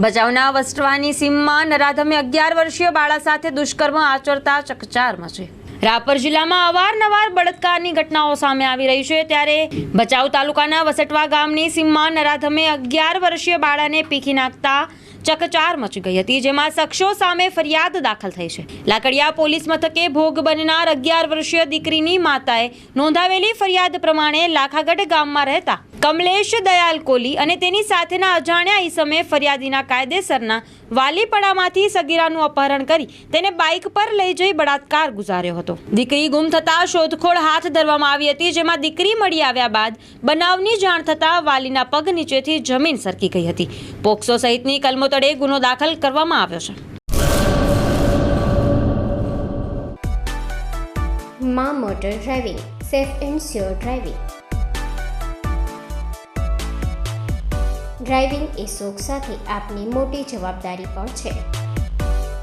ભચાઉના વસ્ત્રવાની સીમમાં નરાધમે અગિયાર વર્ષીય બાળા સાથે દુષ્કર્મ આચરતા ચકચાર મચી રાપર જિલ્લામાં અવારનવાર બળાત્કારની ઘટનાઓ સામે આવી રહી છે. ત્યારે ભચાઉ તાલુકાના વસટવા ગામની સીમમાં નરાધમે અગિયાર વર્ષીય બાળાને પીખી નાખતા ચકચાર મચી ગઈ હતી, જેમાં શખ્સો સામે ફરિયાદ દાખલ થઈ છે. લાકડિયા પોલીસ મથકે ભોગ બનનાર અગિયાર વર્ષીય દીકરીની માતાએ નોંધાવેલી ફરિયાદ પ્રમાણે લાખાગઢ ગામમાં રહેતા કમલેશ દયાલ કોલી અને તેની સાથેના અજાણ્યા ઈસમે ફરિયાદીના કાયદેસરના વાલીપડામાંથી સગીરાનું અપહરણ કરી તેને બાઇક પર લઈ જઈ બળાત્કાર ગુજાર્યો હતો. દીકરી ગુમ થતા શોધખોળ હાથ ધરવામાં આવી હતી, જેમાં દીકરી મળી આવ્યા બાદ બનાવની જાણ થતાં વાલીના પગ નીચેથી જમીન સરકી ગઈ હતી. પોક્સો સહિતની કલમો તળે ગુનો દાખલ કરવામાં આવ્યો છે. મા motor driving, safe and sure driving. Driving એ શોખ સાથે આપની મોટી જવાબદારી પણ છે.